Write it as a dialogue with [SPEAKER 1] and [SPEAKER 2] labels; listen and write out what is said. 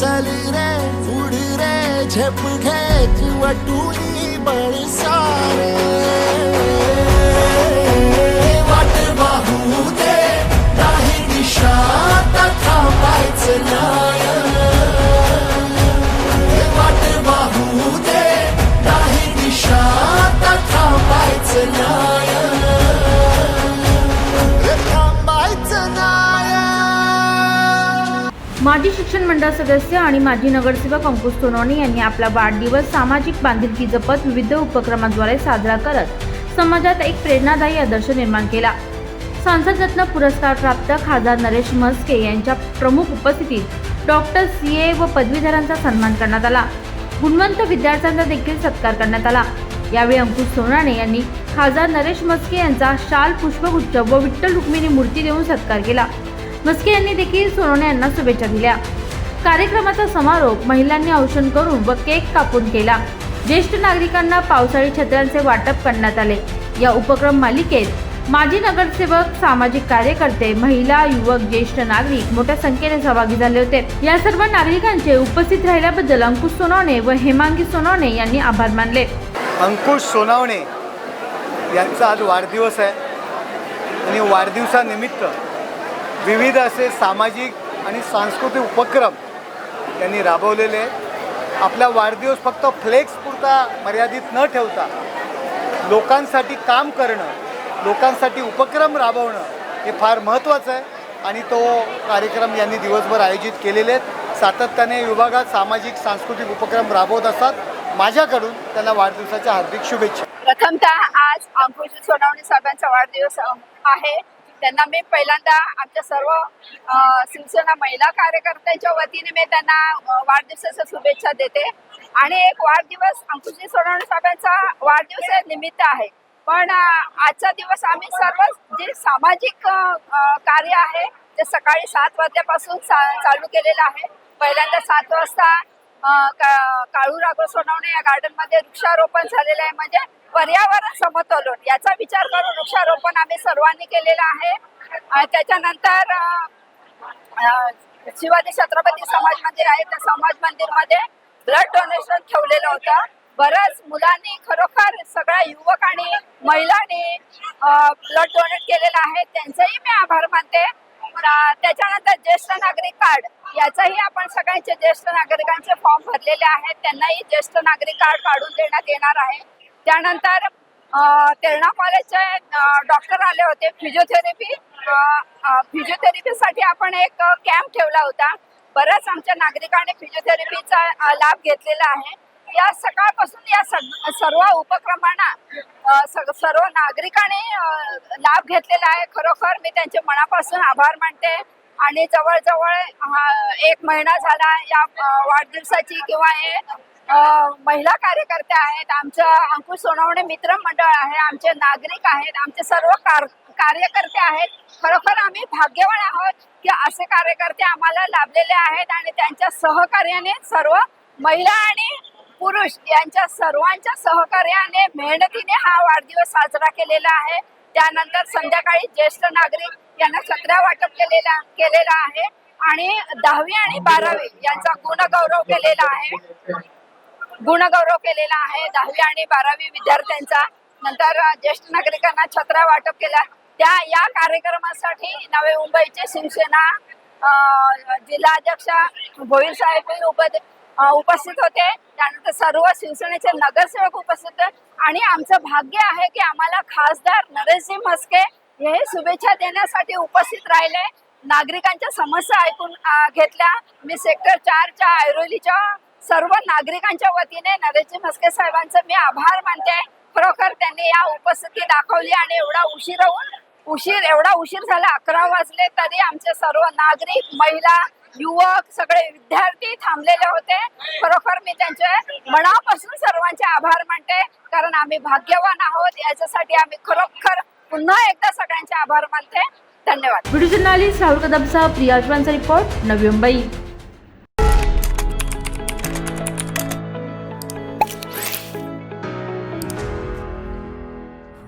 [SPEAKER 1] चल रे उड रे झेप घे वटुनी बळ
[SPEAKER 2] माजी शिक्षण मंडळ सदस्य आणि माजी नगरसेवक अंकुश सोनवणे यांनी आपला वाढदिवस सामाजिक बांधिलकी जपत विविध उपक्रमाद्वारे साजरा करत समाजात एक प्रेरणादायी आदर्श निर्माण केला. सांसद रत्न पुरस्कार प्राप्त खासदार नरेश म्हस्के यांच्या प्रमुख उपस्थितीत डॉक्टर सी ए व पदवीधरांचा सन्मान करण्यात आला. गुणवंत विद्यार्थ्यांचा देखील सत्कार करण्यात आला. यावेळी अंकुश सोनाणे यांनी खासदार नरेश म्हस्के यांचा शाल पुष्पगुच्छ व विठ्ठल रुक्मिणी मूर्ती देऊन सत्कार केला. म्हस्के यांनी देखील सोनवणे यांना शुभेच्छा दिल्या. कार्यक्रमाचा समारोप महिलांनी औषण करून व केक कापून केला. ज्येष्ठ नागरिकांना पावसाळी छत्र्यांचे वाटप करण्यात आले. या उपक्रम मालिकेत माजी नगरसेवक सामाजिक कार्यकर्ते महिला युवक ज्येष्ठ नागरिक मोठ्या संख्येने सहभागी झाले होते. या सर्व नागरिकांचे उपस्थित राहिल्याबद्दल अंकुश सोनवणे व हेमांगी सोनवणे यांनी आभार मानले.
[SPEAKER 3] अंकुश सोनावणे यांचा आज वाढदिवस आहे. आणि वाढदिवसानिमित्त विविध असे सामाजिक आणि सांस्कृतिक उपक्रम यांनी राबवलेले आहेत. आपला वाढदिवस फक्त फ्लेक्सपुरता मर्यादित न ठेवता लोकांसाठी काम करणं लोकांसाठी उपक्रम राबवणं हे फार महत्त्वाचं आहे आणि तो कार्यक्रम यांनी दिवसभर आयोजित केलेले आहेत. सातत्याने विभागात सामाजिक सांस्कृतिक उपक्रम राबवत असतात. माझ्याकडून त्यांना वाढदिवसाच्या हार्दिक शुभेच्छा.
[SPEAKER 4] प्रथमतः आज अंकुश सोनवणे साहेबांचा वाढदिवस आहे. त्यांना मी पहिल्यांदा आमच्या सर्व शिवसेना महिला कार्यकर्त्यांच्या वतीने मी त्यांना वाढदिवसाच्या शुभेच्छा देते. आणि एक वाढदिवस अंकुशजी सोनवणे साहेबांचा वाढदिवस निमित्त आहे. पण आजचा दिवस आम्ही सर्व जे सामाजिक कार्य आहे ते सकाळी सात वाजल्यापासून चालू केलेलं आहे. पहिल्यांदा सात वाजता काळू राघव सोनवणे या गार्डनमध्ये वृक्षारोपण झालेलं आहे. म्हणजे पर्यावरण समतोलन याचा विचार करून वृक्षारोपण आम्ही सर्वांनी केलेलं आहे. त्याच्यानंतर शिवाजी छत्रपती समाज मंदिर आहे. त्या समाज मंदिरमध्ये ब्लड डोनेशन ठेवलेलं होतं. बऱ्याच मुलांनी खरोखर सगळ्या युवक आणि महिलांनी ब्लड डोनेट केलेलं आहे. त्यांचेही मी आभार मानते. त्याच्यानंतर ज्येष्ठ नागरिक कार्ड याचाही आपण सगळ्यांचे ज्येष्ठ नागरिकांचे फॉर्म भरलेले आहेत. त्यांनाही ज्येष्ठ नागरिक कार्ड काढून देण्यात येणार आहे. त्यानंतर तेरणा कॉलेजचे डॉक्टर आले होते. फिजिओथेरपी फिजिओथेरपीसाठी आपण एक कॅम्प ठेवला होता. बऱ्याच आमच्या नागरिकांनी फिजिओथेरपीचा लाभ घेतलेला आहे. या सकाळपासून या सर्व उपक्रमांना सग- सर्व नागरिकांनी लाभ घेतलेला आहे. खरोखर मी त्यांचे मनापासून आभार मानते. आणि जवळजवळ हा एक महिना झाला या वाढदिवसाची किंवा हे महिला कार्यकर्त्या आहेत. आमचं अंकुश सोनवणे मित्र मंडळ आहे. आमचे नागरिक आहेत. आमचे सर्व कार कार्यकर्ते आहेत. खरोखर आम्ही भाग्यवान आहोत की असे कार्यकर्ते आम्हाला लाभलेले आहेत आणि त्यांच्या सहकार्याने सर्व महिला आणि पुरुष यांच्या सर्वांच्या सहकार्याने मेहनतीने हा वाढदिवस साजरा केलेला आहे. त्यानंतर संध्याकाळी ज्येष्ठ नागरिक यांना छत्र्या वाटप केलेला केलेला आहे. आणि दहावी आणि बारावी यांचा गुणगौरव केलेला आहे. गुणगौरव केलेला आहे. दहावी आणि बारावी विद्यार्थ्यांचा. नंतर ज्येष्ठ नागरिकांना छत्र्या वाटप केला. त्या या कार्यक्रमासाठी नवी मुंबईचे शिवसेना जिल्हाध्यक्ष भोईर साहेब उपाध्यक्ष उपस्थित होते. त्यानंतर सर्व शिवसेनेचे नगरसेवक उपस्थित होते. आणि आमचं भाग्य आहे की आम्हाला खासदार नरेशजी म्हस्के हे शुभेच्छा देण्यासाठी उपस्थित राहिले. नागरिकांच्या समस्या ऐकून घेतल्या. मी सेक्टर चारच्या ऐरोलीच्या सर्व नागरिकांच्या वतीने नरेशजी म्हस्के साहेबांचं मी आभार मानते. खरोखर त्यांनी या उपस्थिती दाखवली आणि एवढा उशीर होऊन उशीर एवढा उशीर झाला अकरा वाजले तरी आमचे सर्व नागरिक महिला युवक सगळे विद्यार्थी थांबलेले होते. खरोखर मी त्यांचे मनापासून सर्वांचे आभार मानते. कारण आम्ही भाग्यवान आहोत. याच्यासाठी आम्ही खरोखर पुन्हा एकदा सगळ्यांचे आभार मानते. धन्यवाद.
[SPEAKER 2] व्हिडिओ जर्नालिस्ट राहुल कदमचा प्रिया रिपोर्ट नवी मुंबई.